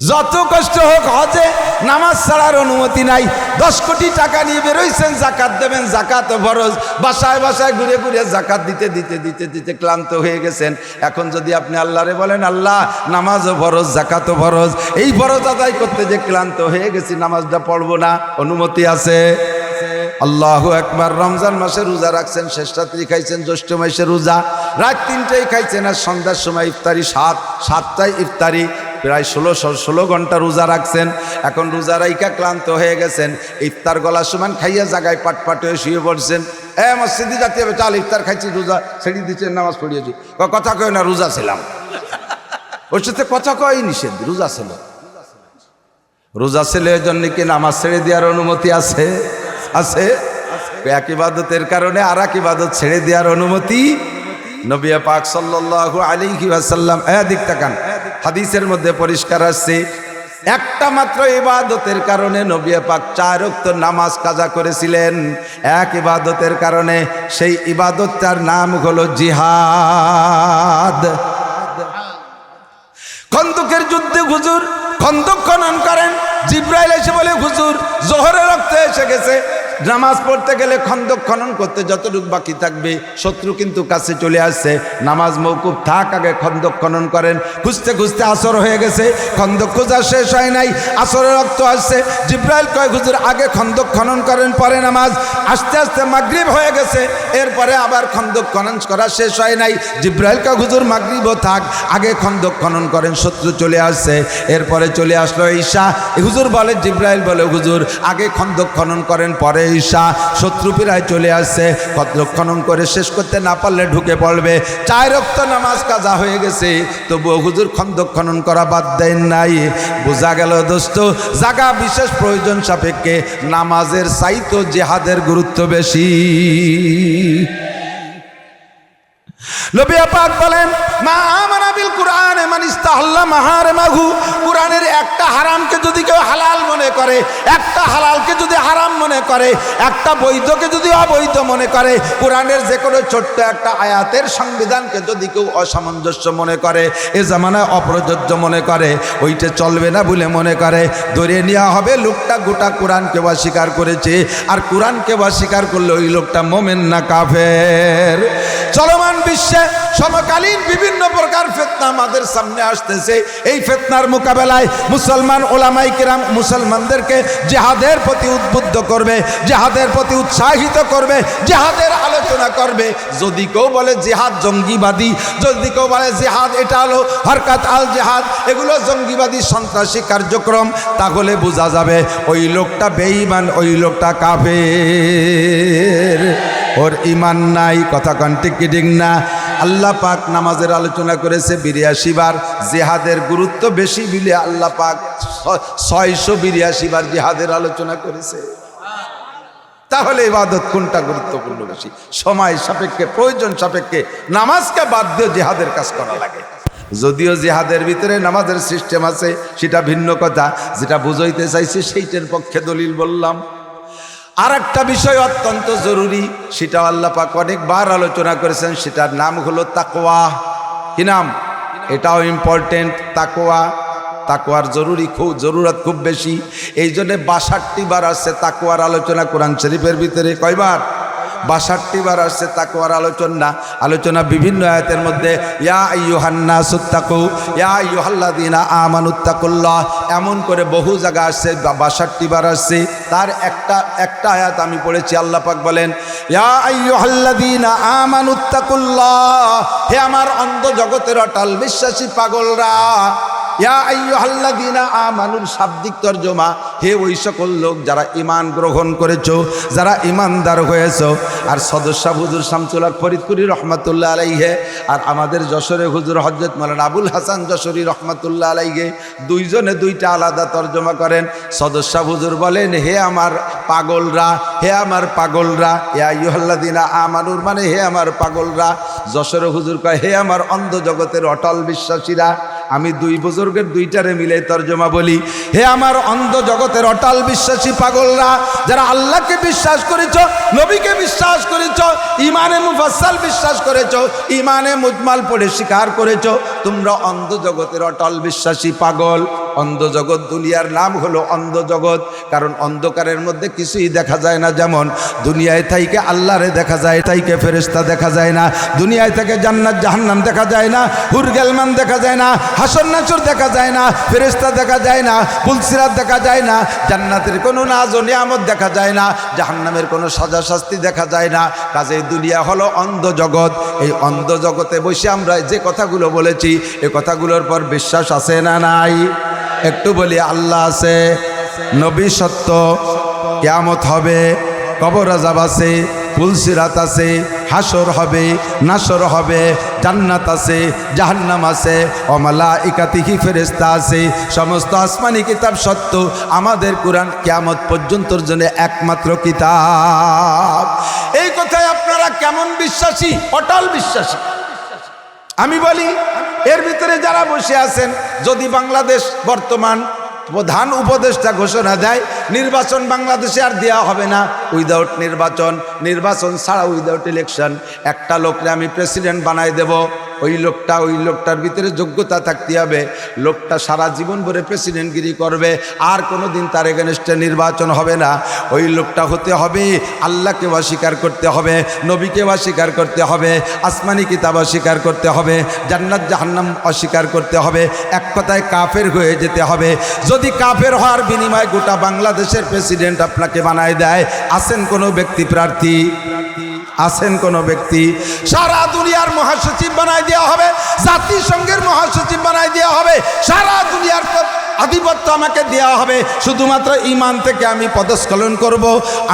যত কষ্ট হোক হজে, নামাজ ছাড়ার অনুমতি নাই। দশ কোটি টাকা নিয়ে বেরোইছেন, জাকাত দেবেন, জাকাত ফরজ। বাসায় বাসায় ঘুরে ঘুরে জাকাত দিতে দিতে দিতে দিতে ক্লান্ত হয়ে গেছেন। এখন যদি আপনি আল্লাহরে বলেন, আল্লাহ নামাজও ফরজ জাকাতও ফরজ, এই ফরজ আদায় করতে যে ক্লান্ত হয়ে গেছি, নামাজটা পড়ব না। অনুমতি আছে? আল্লাহ একবার রমজান মাসে রোজা রাখছেন, শেষ রাত্রি খাইছেন, জ্যৈষ্ঠ মাসে রোজা। রাত তিনটায় খাইছেন আর সন্ধ্যার সময় ইফতারি, সাত, সাতটায় ইফতারি। প্রায় ষোলো ষোলো ঘণ্টা রোজা রাখছেন। এখন রোজা রাইকা ক্লান্ত হয়ে গেছেন। ইফতার গলা সমান খাইয়া জাগায় পাট পাট হয়ে শুয়ে পড়ছেন। এ, মসজিদে জাতীয় চাল, ইফতার খাইছি, রোজা ছেড়ে দিচ্ছেন, নামাজ পড়িয়েছি। কথা কয় না, রোজা ছিলাম। ওর সাথে কথা কয় নিষেধ, রোজা ছিল। রোজা ছেলের জন্য কি নামাজ ছেড়ে দেওয়ার অনুমতি আছে? আছে। এক ইবাদতের কারণে আর এক ইবাদত ছেড়ে দেওয়ার অনুমতি নবিয়া পাক সাল্লাল্লাহু আলাইহি ওয়াসাল্লাম। দিক তাকান। হাদিসের মধ্যে পরিষ্কার আসছে একটা মাত্র ইবাদতের কারণে নবিয়া পাক চার উক্ত নামাজ কাজা করেছিলেন। এক ইবাদতের কারণে সেই ইবাদতটার নাম হলো জিহাদ। খন্দকের যুদ্ধে হুজুর খন্দক খনন করেন। জিব্রাইল এসে বলে, হুজুর জোহরে রক্ত এসে গেছে। নামাজ পড়তে গেলে খন্দক খনন করতে যতটুকু বাকি থাকবে, শত্রু কিন্তু কাছে চলে আসছে। নামাজ মৌকুব থাক, আগে খন্দক খনন করেন। খুঁজতে খুঁজতে আসর হয়ে গেছে, খন্দক খোঁজা শেষ হয় নাই আসরে রক্ত আসছে। জিব্রাইল কয়, হুজুর, আগে খন্দক খনন করেন, পরে নামাজ। আস্তে আস্তে মাগরিব হয়ে গেছে, এরপরে আবার খন্দক খনন করা শেষ হয় নাই। জিব্রাইল কয়, হুজুর, মাগরিবও থাক, আগে খন্দক খনন করেন, শত্রু চলে আসছে। এরপরে চলে আসলো ঈশা। হুজুর বলে, জিব্রাইল বলে, হুজুর, আগে খন্দক খনন করেন, পরে ঈশা শত্রু পিরায় চলে আসছে। খন্দক খনন করে শেষ করতে না পারলে ঢুকে পড়বে। চার রক্ত নামাজ কাজা হয়ে গেছে। তবুও হুজুর খন্দক খনন করা বাদ দেন নাই। বোঝা গেল দোস্ত, জাগা বিশেষ প্রয়োজন সাপেক্ষে। নামাজের সাইতো জেহাদের গুরুত্ব বেশি। নবিয়া পাক বলেন, মা আয়াতের সংবিধানকে যদি কেউ অসামঞ্জস্য মনে করে, এ জামানায় অপ্রযোজ্য মনে করে, ওইটা চলবে না বলে মনে করে, ধরে নেওয়া হবে লোকটা গোটা কোরআনকে অস্বীকার করেছে, আর কোরআনকে অস্বীকার করলে ওই লোকটা মোমেন না কাফের। চলমান বিশ্বে সমকালীন বিভিন্ন প্রকার ফেতনা আমাদের আসতেছে। এই ফেতনার মোকাবেলায় মুসলমান ওলামাই কিরাম মুসলমানদেরকে জেহাদের প্রতি উদ্বুদ্ধ করবে, জেহাদের প্রতি উৎসাহিত করবে, জেহাদের আলোচনা করবে। যদি কেউ বলে জেহাদ জঙ্গিবাদী, যদি কেউ বলে জেহাদ এটা হলো হরকাত আল জেহাদ, এগুলো জঙ্গিবাদী সন্ত্রাসী কার্যক্রম, তাহলে বোঝা যাবে ওই লোকটা বেঈমান, ওই লোকটা কাফের। ওর ইমান নাই, কথা কন্টিকিটিং না? আল্লাহ পাক নামাজের আলোচনা করেছে বিরিয়াশি বার জেহাদের গুরুত্ব বেশি বিলে আল্লাহ পাক ছয়শো বিরিয়াশি বার জেহাদের আলোচনা করেছে। তাহলে ইবাদত কোনটা গুরুত্বপূর্ণ বেশি? সময় সাপেক্ষে, প্রয়োজন সাপেক্ষে নামাজকে বাদ দিয়ে জেহাদের কাজ করা লাগে। যদিও জেহাদের ভিতরে নামাজের সিস্টেম আছে, সেটা ভিন্ন কথা। যেটা বুঝাইতে চাইছে সেইটার পক্ষে দলিল বললাম। আর একটা বিষয় অত্যন্ত জরুরি সেটা আল্লাপাক অনেকবার আলোচনা করেছেন, সেটার নাম হলো তাকোয়া কি নাম? এটাও ইম্পর্টেন্ট তাকোয়া তাকোয়ার জরুরি খুব, জরুরত খুব বেশি। এই জন্যে বাষাটটি বার আসছে তাকোয়ার আলোচনা কোরআন শরীফের ভিতরে। কয়বার? বাষট্টি বার আসছে তাকোয়ার আলোচনা। আলোচনা বিভিন্ন আয়াতের মধ্যে, ইয়া ইয়ুহান্না সুত্তাকু ইয়া ইয়ুহাল্লাদিনা আমানুত্তাকুল্লাহ এমন করে বহু জায়গা আসছে বাষট্টি বার আসছে। তার একটা একটা আয়াত আমি পড়েছি, আল্লাহ পাক বলেন, ইয়া আইয়ুহাল্লাদিনা আমানুত্তাকুল্লাহ হে আমার অন্ধ জগতের অটাল বিশ্বাসী পাগলরা আমানুর শাব্দিক তর্জমা। হে ওই সকল লোক যারা ঈমান গ্রহণ করেছ, যারা ঈমানদার হয়েছো, আর সদস্য হুজুর শামসুল্লাহ ফরিদপুরি রহমাতুল্লাহ আর আমাদের যশোরে হুজুর হজরত মালান আবুল হাসান যশোরী রহমাতুল্লাহ আলাইহে, দুইজনে দুইটা আলাদা তর্জমা করেন। সদস্য হুজুর বলেন, হে আমার পাগলরা, হে আমার পাগলরা ইয়া আইয়ুহাল্লাযীনা আমানুর মানে হে আমার পাগলরা। যশোরে হুজুর কয়, হে আমার অন্ধ জগতের অটল বিশ্বাসীরা আমি দুই বুজুর্গের দুইটারে মিলে তর্জমা বলি। হে আমার অন্ধ জগতের অটাল বিশ্বাসী পাগলরা, যারা আল্লাহকে বিশ্বাস করেছ, নবীকে বিশ্বাস করেছ ইমানে মুফাসাল বিশ্বাস করেছ ইমানে মুজমাল পড়ে স্বীকার করেছ, তোমরা অন্ধ জগতের অটল বিশ্বাসী পাগল। অন্ধ জগৎ দুনিয়ার নাম হলো অন্ধ জগৎ, কারণ অন্ধকারের মধ্যে কিছুই দেখা যায় না যেমন, দুনিয়ায় থাইকে আল্লাহরে দেখা যায়, থাইকে ফেরেস্তা দেখা যায় না, দুনিয়ায় থেকে জান্নাত জাহান্নাম দেখা যায় না, হুরগেলমান দেখা যায় না হাসন নাচর দেখা যায় না ফেরেস্তা দেখা যায় না, পুলসিরাত দেখা যায় না, জান্নাতের কোনো নাজ ও নিয়ামত দেখা যায় না, জাহান্নামের কোনো সাজা শাস্তি দেখা যায় না। কাজে দুনিয়া হলো অন্ধ জগৎ। এই অন্ধ জগতে বসে আমরা যে কথাগুলো বলেছি, এ কথাগুলোর পর বিশ্বাস আছে না নাই? একটু বলি, আল্লাহ আছে, নবী সত্য, কেয়ামত হবে, কবর আজাব আছে ফুলসিরাত আছে, হাসর হবে, নাসর হবে জান্নাত আছে, জাহান্নাম আছে অমালা ইকাতিহি ফেরেস্তা আছে। সমস্ত আসমানি কিতাব সত্য, আমাদের কোরআন কেয়ামত পর্যন্তর জন্য একমাত্র কিতাব। এই কথায় আপনারা কেমন বিশ্বাসী? অটল বিশ্বাসী। আমি বলি, এর ভিতরে যারা বসে আছেন, যদি বাংলাদেশ বর্তমান প্রধান উপদেষ্টা ঘোষণা দেয়, নির্বাচন বাংলাদেশে আর দেওয়া হবে না। উইদাউট নির্বাচন নির্বাচন ছাড়া উইদাউট ইলেকশন একটা লোককে আমি প্রেসিডেন্ট বানাই দেব। ওই লোকটা, ওই লোকটার ভিতরে যোগ্যতা থাকতে হবে। লোকটা সারা জীবন ভরে প্রেসিডেন্টগিরি করবে, আর কোনো দিন তার এগেনস্টে নির্বাচন হবে না। ওই লোকটা হতে হবে আল্লাহকে অস্বীকার করতে হবে নবীকে অস্বীকার করতে হবে, আসমানি কিতাব অস্বীকার করতে হবে, জান্নাত, জাহান্নাম অস্বীকার করতে হবে, এক কথায় কাফের হয়ে যেতে হবে। যদি কাফের হওয়ার বিনিময়ে গোটা বাংলাদেশের প্রেসিডেন্ট আপনাকে বানায় দেয়, আসেন কোনো ব্যক্তি প্রার্থী। আছেন কোনো ব্যক্তি? সারা দুনিয়ার মহাসচিব বানাই দেওয়া হবে, জাতিসংঘের মহাসচিব বানাই দেওয়া হবে, সারা দুনিয়ার আধিপত্য আমাকে দেওয়া হবে। শুধুমাত্র ইমান থেকে আমি পদস্খলন করব।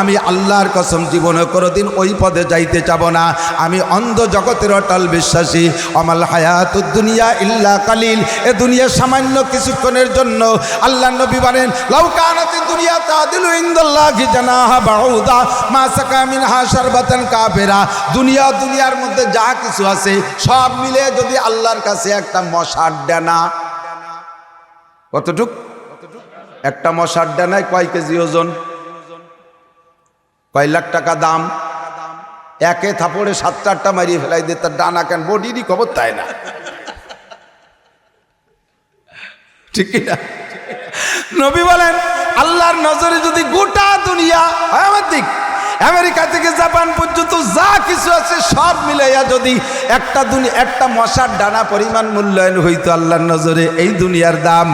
আমি আল্লাহর কসম জীবনে কোনোদিন ওই পদে যাইতে চাব না। আমি অন্ধ জগতের অটল বিশ্বাসী। অমাল হায়াত দুনিয়া ইল্লা কালিল। এ দুনিয়া সামান্য কিছুক্ষণের জন্য আল্লাহ নবী বলেন লাউকানাতি দুনিয়া তাদিলু ইনদাল্লাহি জানাহা বাউদা। মা সাকা মিনহা শারবাতান কাফেরা। দুনিয়া, দুনিয়ার মধ্যে যা কিছু আছে, সব মিলে যদি আল্লাহর কাছে একটা মশার ডানা কতটুক? একটা মশার ডানায় কয় কেজি ওজন? কয় লাখ টাকা দাম? একে থাপড়ে সাত চারটা মারিয়ে ফেলাই দিয়ে তার ডানা কেন? বডিরই খবর তাই না। ঠিক না? নবী বলেন, আল্লাহর নজরে যদি গোটা দুনিয়া, হয় আমার দিক আমেরিকা থেকে জাপান পর্যন্ত যা কিছু আছে সব মিলাইয়া যদি একটা দুনিয়া একটা মশার ডানা পরিমাণ মূল্যায়ন হইতো আল্লাহর নজরে, এই দুনিয়ার দাম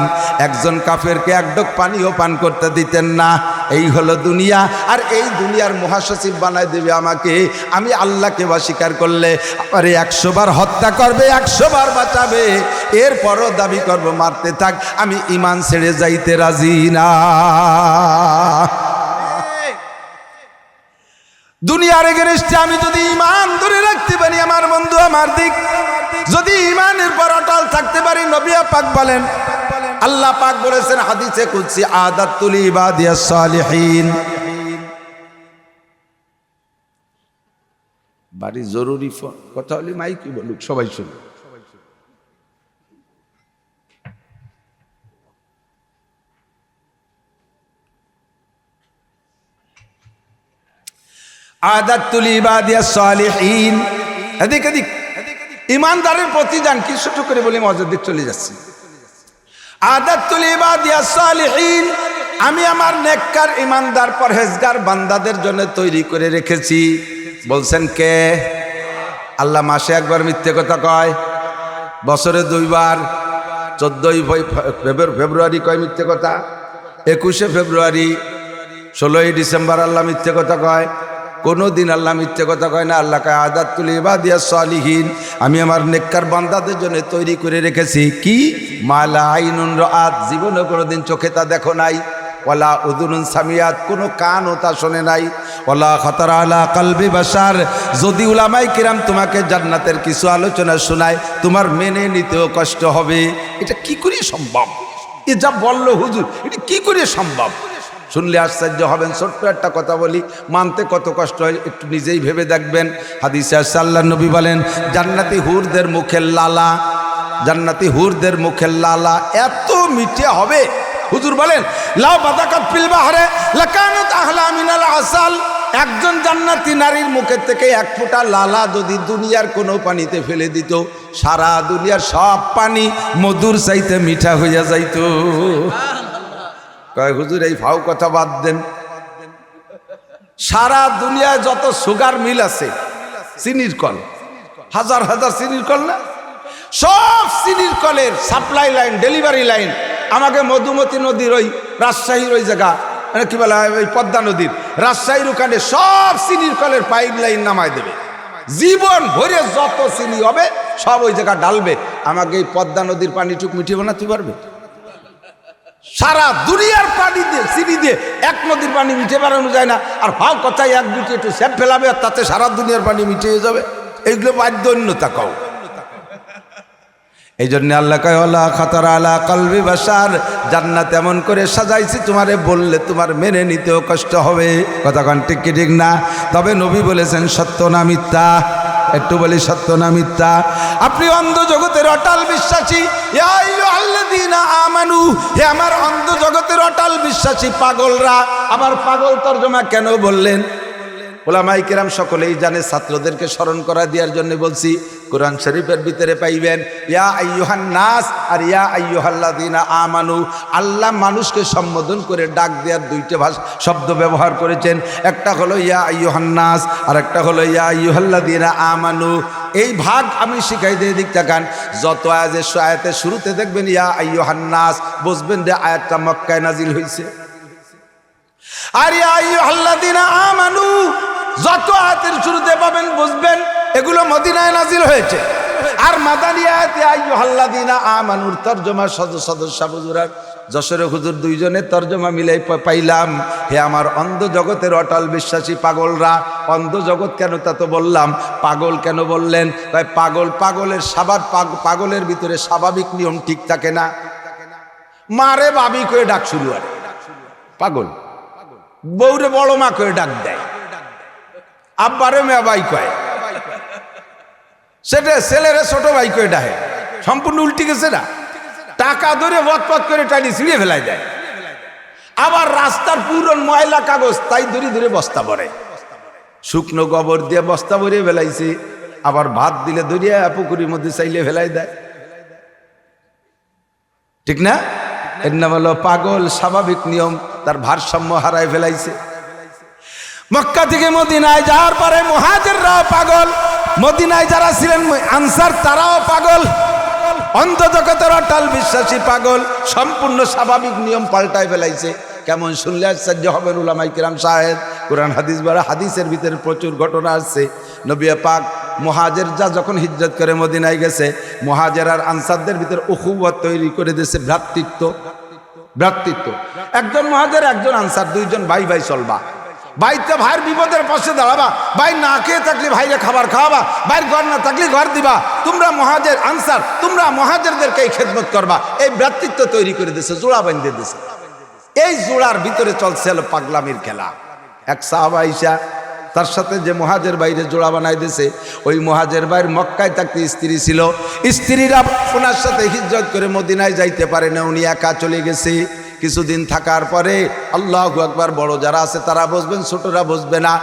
একজন কাফেরকে এক ডোক পানিও পান করতে দিতেন না। এই হলো দুনিয়া। আর এই দুনিয়ার মহাসচিব বানায় দেবে আমাকে। আমি আল্লাহকে অস্বীকার করলে আরে একশো বার হত্যা করবে, একশো বার বাঁচাবে। এরপরও দাবি করব, মারতে থাক। আমি ইমান ছেড়ে যাইতে রাজি না। দুনিয়ার এগেরেস্টে আমি যদি ইমান ধরে রাখতে পারি, আমার বন্ধু, আমার দিক। যদি ইমানের পর অটল থাকতে পারি নবিয়া পাক বলেন, আল্লাহ পাক বলেছেন, হাদিসে কুদসি আদাত তুলি ইবাদিয়া সালিহিন বাড়ি জরুরি কথা হলে মাইকি বলুক, সবাই শুনুক। আদাতুল ইবাদিয়া সালিহিন। ইমানদারের প্রতিদান কি ছোট করে বলে মজার দিক চলে যাচ্ছি। আদাতুল ইবাদিয়া সালিহিন, আমি আমার নেককার ইমানদার পরহেজগার বান্দাদের জন্য তৈরি করে রেখেছি। বলছেন কে? আল্লাহ মাসে একবার মিথ্যে কথা কয়, বছরে দুইবার। চোদ্দই ফেব্রুয়ারি কয় মিথ্যে কথা? একুশে ফেব্রুয়ারি। ষোলোই ডিসেম্বর আল্লাহ মিথ্যে কথা কয়। কোনো দিন আল্লাহ মিথ্যে কথা কয় না, আল্লাহ কয় আদাত তুলি দিয়া সালিহীন। আমি আমার নেককার বান্দাদের জন্য তৈরি করে রেখেছি। কি? মালা আইনুন রাত জীবনে কোনো দিন চোখে তা দেখো নাই। ওলা উদুনুন সামিয়াত, কোনো কান ও তা শোনে নাই। ওলা খতরা আলা কালবি বাসার যদি উলামাই কিরাম তোমাকে জান্নাতের কিছু আলোচনা শোনায়, তোমার মেনে নিতেও কষ্ট হবে। এটা কি করে সম্ভব? এ যা বলল হুজুর, এটা কি করে সম্ভব? শুনলে আশ্চর্য হবেন, ছোট্ট একটা কথা বলি, মানতে কত কষ্ট হয়, একটু নিজেই ভেবে দেখবেন। হাদিসে আল্লাহ নবী বলেন, জান্নাতি হুরদের মুখের লালা, জান্নাতি হুরদের মুখের লালা এত মিঠে হবে। হুজুর বলেন, লাউ বাদাকাত ফিল বাহরে, লাকানাত আহলা মিনাল আসাল। একজন জান্নাতি নারীর মুখের থেকে এক ফোঁটা লালা যদি দুনিয়ার কোনো পানিতে ফেলে দিত, সারা দুনিয়ার সব পানি মধুর চাইতে মিঠা হইয়া যাইতো। কয়, হুজুর, এই ভাও কথা বাদ দেন। সারা দুনিয়ায় যত সুগার মিল আছে, চিনির কল, হাজার হাজার চিনির কল না? সব চিনির কলের সাপ্লাই লাইন, ডেলিভারি লাইন, আমাকে মধুমতি নদীর ওই রাজশাহীর ওই জায়গা মানে কি বলা, ওই পদ্মা নদীর, রাজশাহীর ওখানে সব চিনির কলের পাইপ লাইন নামায় দেবে। জীবন ভরে যত চিনি হবে, সব ওই জায়গা ডালবে আমাকে এই পদ্মা নদীর পানিটুক মিটিয়ে বানাতে পারবে? সারা দুনিয়ার পানি দিয়ে, চিনি দিয়ে এক নদীর পানি মিটে বানানো যায় না। আর ভাও কথায় এক দুটি একটু স্যাপ ফেলাবে আর তাতে সারা দুনিয়ার পানি মিটিয়ে যাবে। এইগুলো বাধ্য অন্যতা এই জন্য আল্লাহ কয় আল্লাহ খাতার আলা কলবি বাসার জান্নাত এমন করে সাজাইছি, তোমারে বললে তোমার মেনে নিতেও কষ্ট হবে। কথাক্ষণ ঠিক কি ঠিক না? তবে নবী বলেছেন, সত্য না মিথ্যা? একটু বলি, সত্য না মিথ্যা? আপনি অন্ধ জগতের অটাল বিশ্বাসী। আমানু হে আমার অন্ধ জগতের অটাল বিশ্বাসী পাগলরা, আমার পাগল তর্জমা কেন বললেন? ওলামাইকেরাম সকলেই জানে, ছাত্রদেরকে স্মরণ করা দেওয়ার জন্য বলছি কোরআন শরীফের ভিতরে পাইবেন, ইয়া আইয়ুহান নাস আর ইয়া আইয়ুহাল্লাযীনা আমানু। আল্লাহ মানুষকে সম্বোধন করে ডাক দেওয়ার দুইটা ভাষা শব্দ ব্যবহার করেছেন। একটা হলো ইয়া আইয়ুহান নাস, আর একটা হলো ইয়া আইয়ুহাল্লাযীনা আমানু। এই ভাগ আমি শিখাই দিয়ে দিক তাকান যত আয়াতের আয়াতের শুরুতে দেখবেন, ইয়া আইয়ুহান নাস, বুঝবেন যে আয়াতটা মক্কায় নাজিল হয়েছে আর ইয়া আইয়ুহাল্লাযীনা আমানু, যত আয়াতের শুরুতে পাবেন, বুঝবেন এগুলো মদিনায় নাজিল হয়েছে। আর মাদানী আয়াতে, আইয়ুহাল্লাযীনা আমানুর, তরজমা সদস্য সদস্য যশোরে হুজুর দুইজনের তর্জমা মিলাই পাইলাম। হে আমার অন্ধ জগতের অটল বিশ্বাসী পাগলরা, অন্ধ জগৎ কেন তা তো বললাম, পাগল কেন বললেন? তাই পাগল পাগলের সাবার পাগলের ভিতরে স্বাভাবিক নিয়ম ঠিক থাকে না। মারে বাবি করে ডাক শুরু আর পাগল। বউরে বড় মা করে ডাক দেয়। আব্বারে মেয়া বাই কয়। সেটা ছেলেরে ছোট ভাই করে ডাহে। সম্পূর্ণ উল্টি গেছে না? টাকা ধরে বতপত করে টানি ছিঁড়ে ফেলাই দেয়। আবার রাস্তার পুরন ময়লা কাগজ তাই ধরে ধরে বস্তা ভরে। শুকনো গোবর দিয়ে বস্তা ভরে ফেলাইছে। আবার ভাত দিলে ধরিয়া পুকুরের মধ্যে চাইলে ফেলাই দেয়। ঠিক না? এর নাম হলো পাগল স্বাভাবিক নিয়ম, তার ভারসাম্য হারায় ফেলাইছে। মক্কা থেকে মদিনায় যাওয়ার পরে মহাজেররাও পাগল মদিনায় যারা ছিলেন আনসার, তারাও পাগল। অন্ধ জগতের অটাল বিশ্বাসী পাগল। সম্পূর্ণ স্বাভাবিক নিয়ম পাল্টায় ফেলাইছে। কেমন শুনলে আশ্চর্য হবেন উলামাই কিরাম সাহেব। কোরআন, হাদিস বড় হাদিসের ভিতরে প্রচুর ঘটনা আসছে নবিয়া পাক মহাজের যা যখন হিজ্জত করে মদিনায় গেছে, মহাজের আর আনসারদের ভিতরে উখুবত তৈরি করে দিয়েছে ভ্রাতৃত্ব। ভ্রাতৃত্ব। একজন মহাজের, একজন আনসার, দুইজন ভাই ভাই চলবা। ভাইতে ভাইয়ের বিপদের পাশে দাঁড়াবা। ভাই না খেয়ে থাকলে ভাইরে খাবার খাওয়াবা। ভাইয়ের ঘর না থাকলে ঘর দিবা। তোমরা মহাজের আনসার, তোমরা মহাজেরদেরকে এই খেদমত করবা। এই ভ্রাতৃত্ব তৈরি করে দিছে, জোড়া বান্ধে দিছে। এই জোড়ার ভিতরে চলছে হলো পাগলামির খেলা। এক সাহাবা ইসা তার সাথে যে মহাজের বাইরে জোড়া বানাই দিয়েছে ওই মহাজের বাইর মক্কায় থাকতে স্ত্রী ছিল। স্ত্রীরা ওনার সাথে হিজ্জত করে মদিনায় যাইতে পারে না, উনি একা চলে গেছে। কিছুদিন থাকার পরে আল্লাহ একবার বড় যারা আছে তারা বসবেন ছোটরা বসবে না।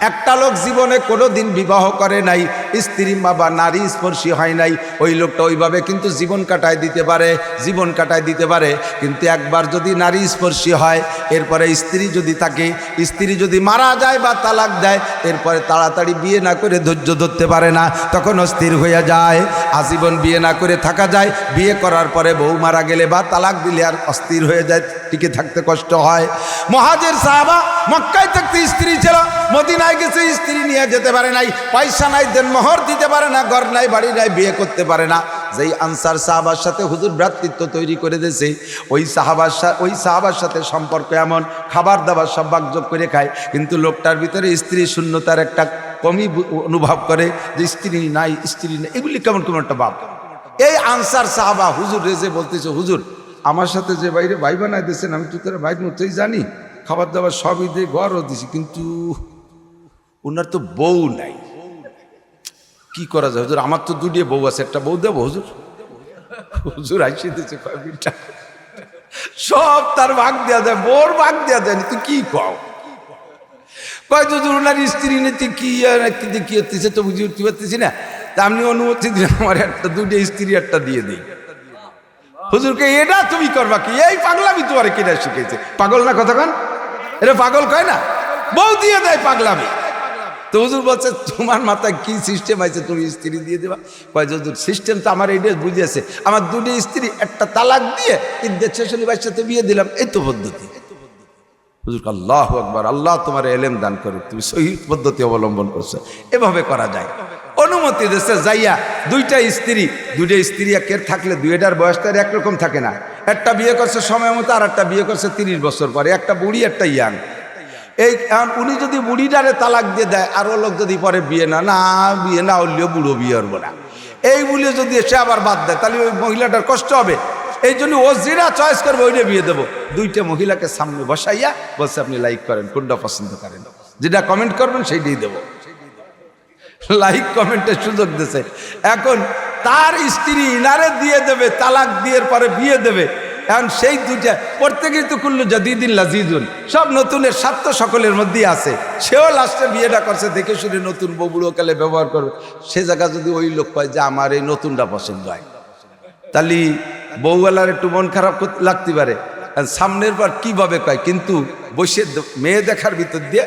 একটা লোক জীবনে কোনো দিন বিবাহ করে নাই, স্ত্রী মা বা নারী স্পর্শী হয় নাই। ওই লোকটা ওইভাবে কিন্তু জীবন কাটায় দিতে পারে, জীবন কাটায় দিতে পারে। কিন্তু একবার যদি নারী স্পর্শী হয়, এরপরে স্ত্রী যদি থাকে, স্ত্রী যদি মারা যায় বা তালাক দেয়, এরপরে তাড়াতাড়ি বিয়ে না করে ধৈর্য ধরতে পারে না, তখন অস্থির হয়ে যায়। আজীবন বিয়ে না করে থাকা যায়। বিয়ে করার পরে বউ মারা গেলে বা তালাক দিলে আর অস্থির হয়ে যায়। টিকে থাকতে কষ্ট হয়। মহাজের সাহাবা মক্কায় থাকতে স্ত্রী ছিল, মদিনায় গেছে, স্ত্রী নিয়ে যেতে পারে নাই, পয়সা নাই, দেন মোহর দিতে পারে না, ঘর নাই, বাড়ি নাই, বিয়ে করতে পারে না। যেই আনসার সাহাবার সাথে হুজুর ভ্রাতৃত্ব তৈরি করে দিয়েছে, ওই সাহাবার ওই সাহাবার সাথে সম্পর্ক এমন, খাবার দাবার সব বাকযোগ করে খায়, কিন্তু লোকটার ভিতরে স্ত্রী শূন্যতার একটা কমই অনুভব করে যে স্ত্রী নাই স্ত্রী নাই, এগুলি কেমন কেমন একটা ভাব এই আনসার সাহাবা হুজুর রেজে বলতেছে, হুজুর আমার সাথে যে বাইরে ভাই বানাই দিয়েছেন আমি তো তোরা ভাই মতোই জানি। খাবার দাবার সবই দিয়ে ঘরও দিছি, কিন্তু ওনার তো বউ নাই। কি করা যায়? হুজুর, আমার তো দুটিয়ে বউ আছে, একটা বউ দেবো, হুজুর? হুজুর আইসে দিয়েছে কয় মিনিটটা সব তার ভাগ দেওয়া যায় বোর ভাগ দেওয়া যায় তুই কি কও? কয় হুজুর ওনার স্ত্রী নিতে কি কি হতেছে তো বুঝি উঠতে পারতেছি না। তা আপনি অনুমতি দিন আমার একটা দুটো স্ত্রী একটা দিয়ে দিই। হুজুরকে এটা তুমি করবা কি? এই পাগলামি তোমার কিনা শিখেছে? পাগল না কতক্ষণ এটা পাগল কয় না? বউ দিয়ে দেয় পাগলামি। তো হুজুর বলছে, তোমার মাথায় কি সিস্টেম আছে? তুমি স্ত্রী দিয়ে দেবা? কয়, হুজুর সিস্টেম তো আমার এটা বুঝেছে আমার দুটি স্ত্রী, একটা তালাক দিয়ে ঈদের বাইশ সাথে বিয়ে দিলাম। এই তো পদ্ধতি। হুজুর আল্লাহ আকবার, আল্লাহ তোমার এলেম দান করুক। তুমি সহি পদ্ধতি অবলম্বন করছ। এভাবে করা যায়। অনুমতি দেশে যাইয়া দুইটা স্ত্রী দুইটা স্ত্রী একের থাকলে দুইটার বয়স তার একরকম থাকে না। একটা বিয়ে করছে সময় মতো আর একটা বিয়ে করছে তিরিশ বছর পরে, একটা বুড়ি, একটা ইয়াং। এই উনি যদি বুড়িটারে তালাক দিয়ে দেয় আরও লোক যদি পরে বিয়ে না না, বিয়ে না হলেও বুড়ো বিয়ে হব না। এই বলে যদি সে আবার বাদ দেয়, তাহলে ওই মহিলাটার কষ্ট হবে। এই জন্য ও যেটা চয়েস করবে, ওইটা বিয়ে দেবো। দুইটা মহিলাকে সামনে বসাইয়া বলছে, আপনি লাইক করেন, কোনটা পছন্দ করেন? যেটা কমেন্ট করবেন, সেইটাই দেবো। লাইক কমেন্টের সুযোগ দিছে। এখন তার স্ত্রী ইনারে দিয়ে দেবে, তালাক দিয়ে পরে বিয়ে দেবে। এখন সেই দুইটা প্রত্যেকেই তো কুল্লু জাদিদিন লাজিদুন সব নতুনের স্বার্থ সকলের মধ্যেই আছে। সেও লাস্টে বিয়েটা করছে, দেখে শুনে নতুন বউগুলো কালে ব্যবহার করবে। সে জায়গা যদি ওই লোক পায় যে আমার এই নতুনটা পছন্দ হয়। তাহলে বউওয়ালার একটু মন খারাপ লাগতে পারে। সামনের বার কীভাবে কয়? কিন্তু বসে মেয়ে দেখার ভিতর দিয়ে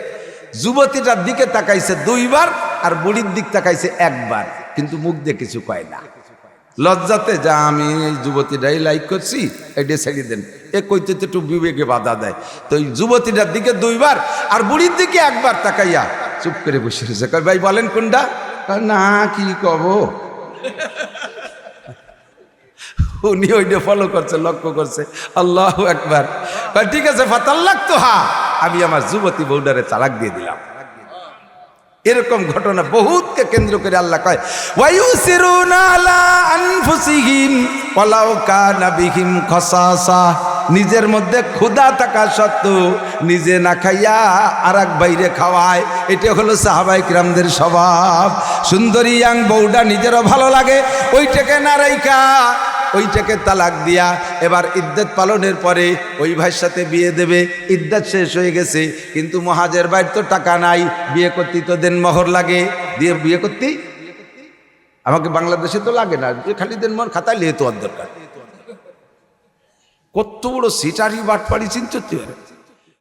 যুবতীটার দিকে তাকাইছে দুইবার আর বুড়ির দিক তাকাইছে একবার। কিন্তু মুখ দিয়ে কিছু কয় না। লজ্জাতে যা আমি এই যুবতীটাই লাইক করছি এটা ছেড়ে দেন। এ কইতে তো একটু বিবেকে বাধা দেয়। তো এই যুবতীটার দিকে দুইবার আর বুড়ির দিকে একবার তাকাইয়া চুপ করে বসে রয়েছে। কয়, ভাই, বলেন কোনটা? না, কি কব? উনি ওইটা ফলো করছে, লক্ষ্য করছে। আল্লাহ একবার ঠিক আছে ফাতাল্লাক তো হা আমি আমার যুবতী বউডারে তালাক দিয়ে দিলাম। এরকম ঘটনা বহুতকে কেন্দ্র করে আল্লাহ কয় নিজের মধ্যে ক্ষুধা থাকা সত্ত্বেও নিজে না খাইয়া আর এক বাইরে খাওয়ায়। এটা হলো সাহাবাই কিরামদের স্বভাব। সুন্দরী ইয়াং বউটা নিজেরও ভালো লাগে, ওইটাকে না রাইখা ওইটাকে তালাক দিয়া এবার ইদ্যত পালনের পরে ওই ভাইয়ের সাথে বিয়ে দেবে। ইদ্যত শেষ হয়ে গেছে, কিন্তু মহাজের বাইর তো টাকা নাই, বিয়ে করতে তো দেন মোহর লাগে। দিয়ে বিয়ে করতে আমাকে বাংলাদেশে তো লাগে না খালি দেন মোহর, খাতায় লিয়ে তো দরকার। কত বড় সিটারি বাটপাড়ি চিন্তা